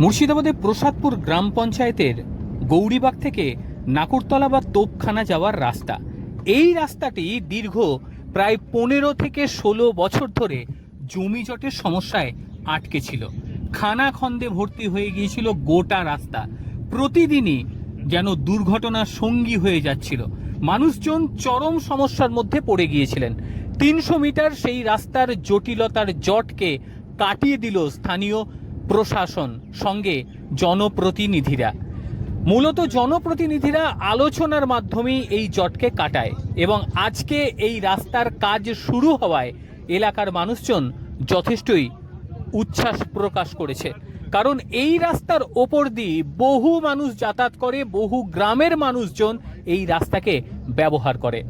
মুর্শিদাবাদের প্রসাদপুর গ্রাম পঞ্চায়েতের গৌরীবাগ থেকে নাকুরতলা বা তোপখানা যাওয়ার রাস্তা। এই রাস্তাটি দীর্ঘ প্রায় পনেরো থেকে ষোলো বছর ধরে জমি জটের সমস্যায় আটকে ছিল। খানা খন্দে ভর্তি হয়ে গিয়েছিল গোটা রাস্তা। প্রতিদিনই যেন দুর্ঘটনার সঙ্গী হয়ে যাচ্ছিল। মানুষজন চরম সমস্যার মধ্যে পড়ে গিয়েছিলেন। তিনশো মিটার সেই রাস্তার জটিলতার জটকে কাটিয়ে দিল স্থানীয় প্রশাসন, সঙ্গে জনপ্রতিনিধিরা। মূলত জনপ্রতিনিধিরা আলোচনার মাধ্যমেই এই জটকে কাটায় এবং আজকে এই রাস্তার কাজ শুরু হওয়ায় এলাকার মানুষজন যথেষ্টই উচ্ছ্বাস প্রকাশ করেছে। কারণ এই রাস্তার ওপর দিয়ে বহু মানুষ যাতায়াত করে, বহু গ্রামের মানুষজন এই রাস্তাকে ব্যবহার করে।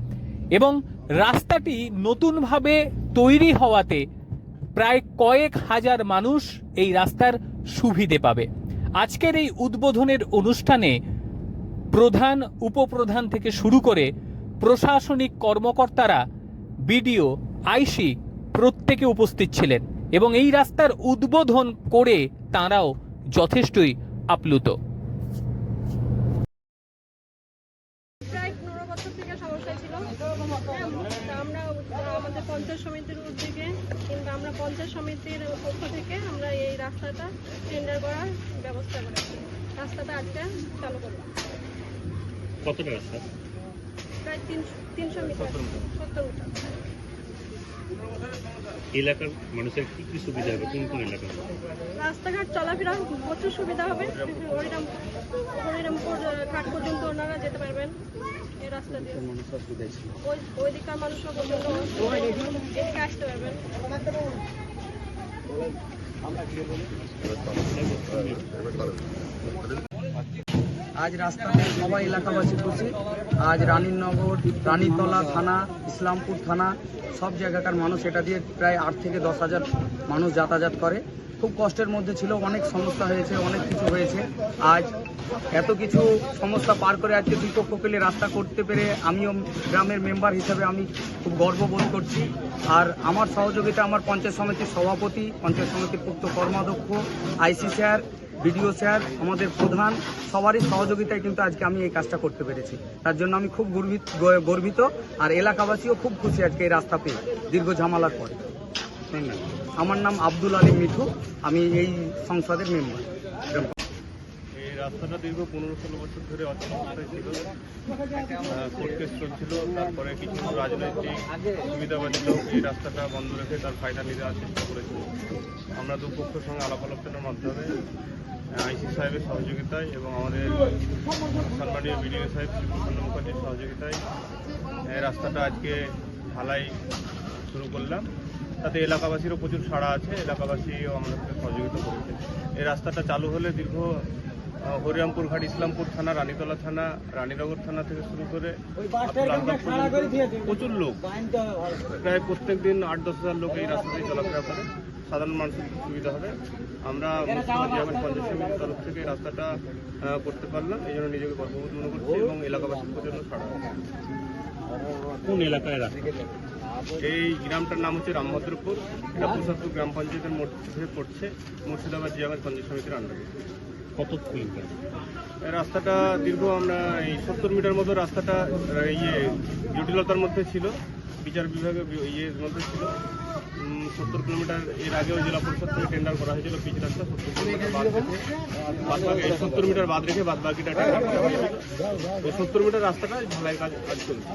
এবং রাস্তাটি নতুনভাবে তৈরি হওয়াতে প্রায় কয়েক হাজার মানুষ এই রাস্তার সুবিধে পাবে। আজকের এই উদ্বোধনের অনুষ্ঠানে প্রধান, উপপ্রধান থেকে শুরু করে প্রশাসনিক কর্মকর্তারা, বিডিও, আইসি প্রত্যেকে উপস্থিত ছিলেন এবং এই রাস্তার উদ্বোধন করে তাঁরাও যথেষ্টই আপ্লুত প্রায় পনেরো বছর থেকে সমস্যা ছিল হ্যাঁ, তা আমরা আমাদের পঞ্চায়েত সমিতির উদ্যোগে কিংবা আমরা পঞ্চায়েত সমিতির পক্ষ থেকে আমরা এই রাস্তাটা টেন্ডার করার ব্যবস্থা করেছি। রাস্তাটা আজকে চালু করলাম। কতটা রাস্তা? প্রায় তিন তিনশো মিটার। সত্তর মিটার। এলাকার মানুষের কি কি সুবিধা হবে? কোন কোন এলাকা রাস্তাঘাট চলাফেরা প্রচুর সুবিধা হবে। হরিরাম হরিরামপুর ঘাট পর্যন্ত ওনারা যেতে পারবেন। এই রাস্তা দিয়ে। ওই ওই দিককার মানুষও পর্যন্ত এদিকে আসতে পারবেন। আজ রাস্তাতে সবাই এলাকাবাসী খুশি। আজ রানীনগর রানীতলা থানা ইসলামপুর থানা সব জায়গাকার মানুষ এটা দিয়ে প্রায় আট থেকে দশ হাজার মানুষ যাতায়াত করে। খুব কষ্টের মধ্যে ছিল, অনেক সমস্যা হয়েছে, অনেক কিছু হয়েছে। আজ এত কিছু সমস্যা পার করে আজকে দুই পক্ষ পেলে রাস্তা করতে পেরে আমিও গ্রামের মেম্বার হিসেবে আমি খুব গর্ববোধ করছি। আর আমার সহযোগিতা, আমার পঞ্চায়েত সমিতির সভাপতি, পঞ্চায়েত সমিতির পুক্ত কর্মাধ্যক্ষ, আইসি স্যার, বিডিও স্যার, আমাদের প্রধান, সবারই সহযোগিতায় কিন্তু আজকে আমি এই কাজটা করতে পেরেছি। তার জন্য আমি খুব গর্বিত গর্বিত, আর এলাকাবাসীও খুব খুশি আজকে এই রাস্তা পেয়ে, দীর্ঘ ঝামেলার পরে। আমার নাম আব্দুল আলী মিঠু, আমি এই সংসদের মেম্বার এই রাস্তাটা দীর্ঘ পনেরো ষোলো বছর ধরে অচলাবস্থায় ছিল। কোর্ট কেস তারপরে কিছু রাজনৈতিক সুবিধাবাদী লোক এই রাস্তাটা বন্ধ রেখে তার ফায়দা নিতে চেষ্টা করেছিল আমরা দুপক্ষের সঙ্গে আলাপ আলোচনার মাধ্যমে আইসি সাহেবের সহযোগিতায় এবং আমাদের সম্মানীয় বিডিও সাহেব শ্রীপ্রসন্ন মুখার্জির সহযোগিতায় রাস্তাটা আজকে ঢালাই শুরু করলাম। তাতে এলাকাবাসীরও প্রচুর সাড়া আছে এলাকাবাসীও আমাদেরকে সহযোগিতা করেছে। এই রাস্তাটা চালু হলে দীর্ঘ হরিরামপুর ঘাট ইসলামপুর থানা রানীতলা থানা রানীনগর থানা থেকে শুরু করে প্রচুর লোক। প্রায় প্রত্যেক দিন আট দশ হাজার লোক এই রাস্তা দিয়ে চলাফেরা করে। সাধারণ মানুষের সুবিধা হবে। আমরা জেলার পঞ্চায়েত সমিতির তরফ থেকে রাস্তাটা করতে পারলাম। এই জন্য নিজেকে গর্ববোধ মনে করছি এবং এলাকাবাসীর জন্য সাড়া কোন এলাকায় রাস্তা? এই গ্রামটার নাম হচ্ছে রামভদ্রপুর। এটা প্রসাদপুর গ্রাম পঞ্চায়েতের মধ্যে পড়ছে। মুর্শিদাবাদ জিয়াবাদ পঞ্চায়েত সমিতির আন্ডারে কত কিলোমিটার? রাস্তাটা দীর্ঘ আমরা এই সত্তর মিটার মতো রাস্তাটা ইয়ে জটিলতার মধ্যে ছিল বিচার বিভাগে বি- ইয়ের মধ্যে ছিল। সত্তর কিলোমিটার এর আগেও জেলা পরিষদ থেকে টেন্ডার করা হয়েছিল পিচ রাস্তা সত্তর কিলোমিটার বাদ রেখে। সত্তর মিটার বাদ রেখে বাদ বাকিটা টেন্ডার করা হয়েছিল। সত্তর মিটার রাস্তাটা ঢালাই কাজ কাজ চলছে।